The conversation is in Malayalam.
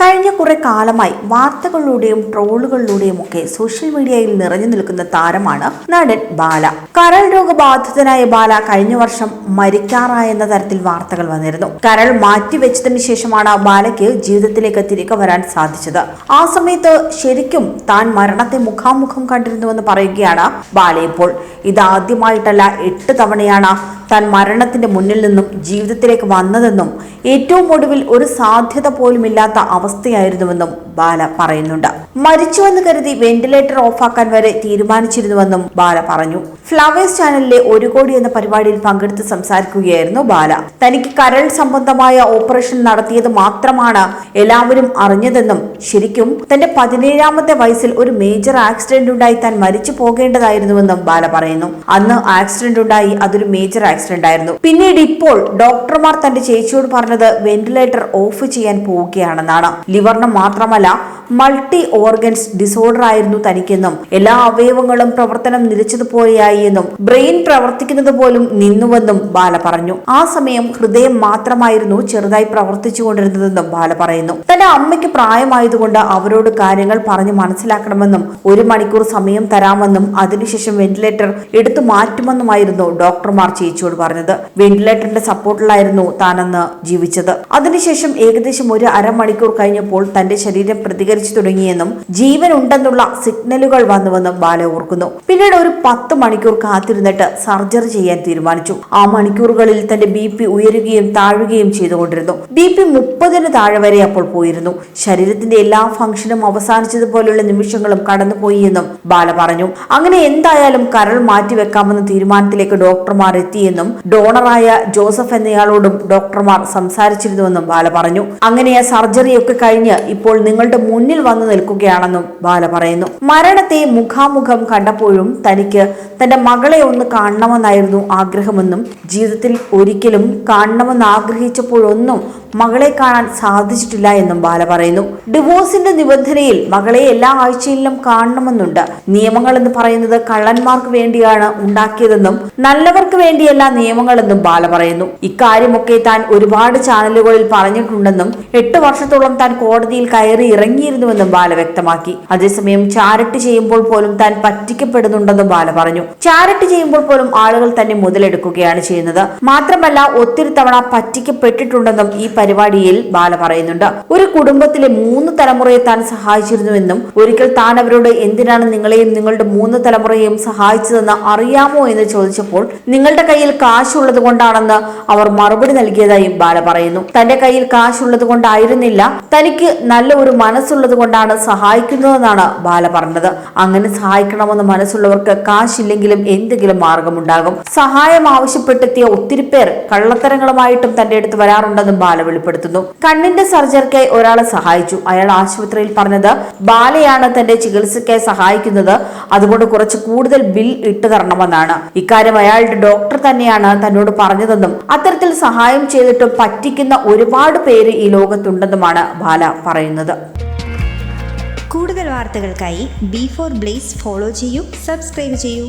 കഴിഞ്ഞ കുറെ കാലമായി വാർത്തകളിലൂടെയും ട്രോളുകളിലൂടെയും ഒക്കെ സോഷ്യൽ മീഡിയയിൽ നിറഞ്ഞു നിൽക്കുന്ന താരമാണ് നടൻ ബാല. കരൾ രോഗബാധിതനായ ബാല കഴിഞ്ഞ വർഷം മരിക്കാറായെന്ന തരത്തിൽ വാർത്തകൾ വന്നിരുന്നു. കരൾ മാറ്റിവെച്ചതിന് ശേഷമാണ് ബാലയ്ക്ക് ജീവിതത്തിലേക്ക് തിരികെ വരാൻ സാധിച്ചത്. ആ സമയത്ത് ശരിക്കും താൻ മരണത്തെ മുഖാമുഖം കണ്ടിരുന്നുവെന്ന് പറയുകയാണ് ബാല ഇപ്പോൾ. ഇതാദ്യമായിട്ടല്ല എട്ട് തവണയാണ് താൻ മരണത്തിന്റെ മുന്നിൽ നിന്നും ജീവിതത്തിലേക്ക് വന്നതെന്നും ഏറ്റവും ഒടുവിൽ ഒരു സാധ്യത പോലുമില്ലാത്ത അവസ്ഥയായിരുന്നുവെന്നും ബാല പറയുന്നുണ്ട്. മരിച്ചുവെന്ന് കരുതി വെന്റിലേറ്റർ ഓഫാക്കാൻ വരെ തീരുമാനിച്ചിരുന്നുവെന്നും ബാല പറഞ്ഞു. ഫ്ലവേഴ്സ് ചാനലിലെ ഒരു കോടി എന്ന പരിപാടിയിൽ പങ്കെടുത്ത് സംസാരിക്കുകയായിരുന്നു ബാല. തനിക്ക് കരൾ സംബന്ധമായ ഓപ്പറേഷൻ നടത്തിയത് മാത്രമാണ് എല്ലാവരും അറിഞ്ഞതെന്നും ശരിക്കും തന്റെ പതിനേഴാമത്തെ വയസ്സിൽ ഒരു മേജർ ആക്സിഡന്റ് ഉണ്ടായി താൻ മരിച്ചു പോകേണ്ടതായിരുന്നുവെന്നും ബാല പറയുന്നു. അന്ന് ആക്സിഡന്റ് ഉണ്ടായി അതൊരു മേജർ ആക്സിഡന്റ് ആയിരുന്നു. പിന്നീട് ഇപ്പോൾ ഡോക്ടർമാർ തന്റെ ചേച്ചിയോട് പറഞ്ഞത് വെന്റിലേറ്റർ ഓഫ് ചെയ്യാൻ പോവുകയാണെന്നാണ്. ലിവറിന് മാത്രമല്ല മൾട്ടി ഓർഗൻസ് ഡിസോർഡർ ആയിരുന്നു തനിക്കെന്നും. എല്ലാ അവയവങ്ങളും പ്രവർത്തനം നിലച്ചതുപോലെയായി എന്നും ബ്രെയിൻ പ്രവർത്തിക്കുന്നത് പോലും നിന്നുവെന്നും ബാല പറഞ്ഞു. ആ സമയം ഹൃദയം മാത്രമായിരുന്നു ചെറുതായി പ്രവർത്തിച്ചുകൊണ്ടിരുന്നതെന്നും ബാല പറയുന്നു. തന്റെ അമ്മയ്ക്ക് പ്രായമായതുകൊണ്ട് അവരോട് കാര്യങ്ങൾ പറഞ്ഞു മനസ്സിലാക്കണമെന്നും ഒരു മണിക്കൂർ സമയം തരാമെന്നും അതിനുശേഷം വെന്റിലേറ്റർ എടുത്തു മാറ്റുമെന്നുമായിരുന്നു ഡോക്ടർമാർ ചേച്ചിയോട് പറഞ്ഞത്. വെന്റിലേറ്ററിന്റെ സപ്പോർട്ടിലായിരുന്നു താനെന്ന് ജീവിച്ചത്. അതിനുശേഷം ഏകദേശം ഒരു അരമണിക്കൂർ കഴിഞ്ഞപ്പോൾ തന്റെ ശരീരം പ്രതികരിച്ചു തുടങ്ങിയെന്നും ജീവൻ ഉണ്ടെന്നുള്ള സിഗ്നലുകൾ വന്നുവെന്നും ബാല ഓർക്കുന്നു. പിന്നീട് ഒരു പത്ത് മണിക്കൂർ കാത്തിരുന്നിട്ട് സർജറി ചെയ്യാൻ തീരുമാനിച്ചു. ആ മണിക്കൂറുകളിൽ തന്റെ ബി പി ഉയരുകയും താഴുകയും ചെയ്തുകൊണ്ടിരുന്നു. ബി പി മുപ്പതിന് താഴെ വരെ അപ്പോൾ പോയിരുന്നു. ശരീരത്തിന്റെ എല്ലാ ഫംഗ്ഷനും അവസാനിച്ചതുപോലുള്ള നിമിഷങ്ങളും കടന്നുപോയി എന്നും ബാല പറഞ്ഞു. അങ്ങനെ എന്തായാലും കരൾ മാറ്റിവെക്കാമെന്ന തീരുമാനത്തിലേക്ക് ഡോക്ടർമാർ എത്തിയെന്നും ഡോണറായ ജോസഫ് എന്നയാളോടും ഡോക്ടർമാർ സംസാരിച്ചിരുന്നുവെന്നും ബാല പറഞ്ഞു. അങ്ങനെ ആ സർജറിയൊക്കെ കഴിഞ്ഞ് ഇപ്പോൾ നിങ്ങളുടെ മുന്നിൽ വന്നു നിൽക്കുകയാണെന്നും ബാല പറയുന്നു. മരണത്തെ മുഖാമുഖം കണ്ടപ്പോഴും തനിക്ക് തന്റെ മകളെ ഒന്ന് കാണണമെന്നായിരുന്നു ആഗ്രഹമെന്നും ജീവിതത്തിൽ ഒരിക്കലും കാണണമെന്ന് ആഗ്രഹിച്ചപ്പോഴൊന്നും മകളെ കാണാൻ സാധിച്ചിട്ടില്ല എന്നും ബാല പറയുന്നു. ഡിവോഴ്സിന്റെ നിബന്ധനയിൽ മകളെ എല്ലാ ആഴ്ചയിലും കാണണമെന്നുണ്ട്. നിയമങ്ങൾ എന്ന് പറയുന്നത് കള്ളന്മാർക്ക് വേണ്ടിയാണ് ഉണ്ടാക്കിയതെന്നും നല്ലവർക്ക് വേണ്ടിയല്ല നിയമങ്ങളെന്നും ബാല പറയുന്നു. ഇക്കാര്യമൊക്കെ താൻ ഒരുപാട് ചാനലുകളിൽ പറഞ്ഞിട്ടുണ്ടെന്നും എട്ട് വർഷത്തോളം താൻ കോടതിയിൽ കയറി ഇറങ്ങിയിരുന്നുവെന്നും ബാല വ്യക്തമാക്കി. അതേസമയം ചാരിറ്റി ചെയ്യുമ്പോൾ പോലും താൻ പറ്റിക്കപ്പെടുന്നുണ്ടെന്നും ബാല പറഞ്ഞു. ചാരിറ്റി ചെയ്യുമ്പോൾ പോലും ആളുകൾ തന്നെ മുതലെടുക്കുകയാണ് ചെയ്യുന്നത്. മാത്രമല്ല ഒത്തിരി തവണ പറ്റിക്കപ്പെട്ടിട്ടുണ്ടെന്നും ഈ പരിപാടിയിൽ ബാല പറയുന്നുണ്ട്. ഒരു കുടുംബത്തിലെ മൂന്ന് തലമുറയെ താൻ സഹായിച്ചിരുന്നുവെന്നും ഒരിക്കൽ താൻ അവരോട് എന്തിനാണ് നിങ്ങളെയും നിങ്ങളുടെ മൂന്ന് തലമുറയെയും സഹായിച്ചതെന്ന് അറിയാമോ എന്ന് ചോദിച്ചപ്പോൾ നിങ്ങളുടെ കയ്യിൽ കാശുള്ളത് കൊണ്ടാണെന്ന് അവർ മറുപടി നൽകിയതായും ബാല പറയുന്നു. തന്റെ കയ്യിൽ കാശുള്ളത് കൊണ്ടായിരുന്നില്ല തനിക്ക് നല്ല ഒരു മനസ്സുള്ളത് കൊണ്ടാണ് സഹായിക്കുന്നതെന്നാണ് ബാല പറഞ്ഞത്. അങ്ങനെ സഹായിക്കണമെന്ന് മനസ്സുള്ളവർക്ക് കാശില്ലെങ്കിലും എന്തെങ്കിലും മാർഗമുണ്ടാകും. സഹായം ആവശ്യപ്പെട്ടെത്തിയ ഒത്തിരി പേർ കള്ളത്തരങ്ങളുമായിട്ടും തന്റെ അടുത്ത് വരാറുണ്ടെന്നും ബാല വെളിപ്പെടുത്തുന്നു. കണ്ണിന്റെ സർജറിക്കായി ഒരാളെ സഹായിച്ചു. അയാൾ ആശുപത്രിയിൽ പറഞ്ഞത് ബാലയാണ് തന്റെ ചികിത്സയ്ക്കായി സഹായിക്കുന്നത്. അതുകൊണ്ട് കുറച്ച് കൂടുതൽ ബിൽ ഇട്ടു തരണമെന്നാണ്. ഇക്കാര്യം അയാളുടെ ഡോക്ടർ തന്നെയാണ് തന്നോട് പറഞ്ഞതെന്നും അത്തരത്തിൽ സഹായം ചെയ്തിട്ടും പറ്റിക്കുന്ന ഒരുപാട് പേര് ഈ ലോകത്തുണ്ടെന്നുമാണ് ബാല പറയുന്നത്. കൂടുതൽ വാർത്തകൾക്കായി ബി ഫോർ ബ്ലേസ് ഫോളോ ചെയ്യൂ സബ്സ്ക്രൈബ് ചെയ്യൂ.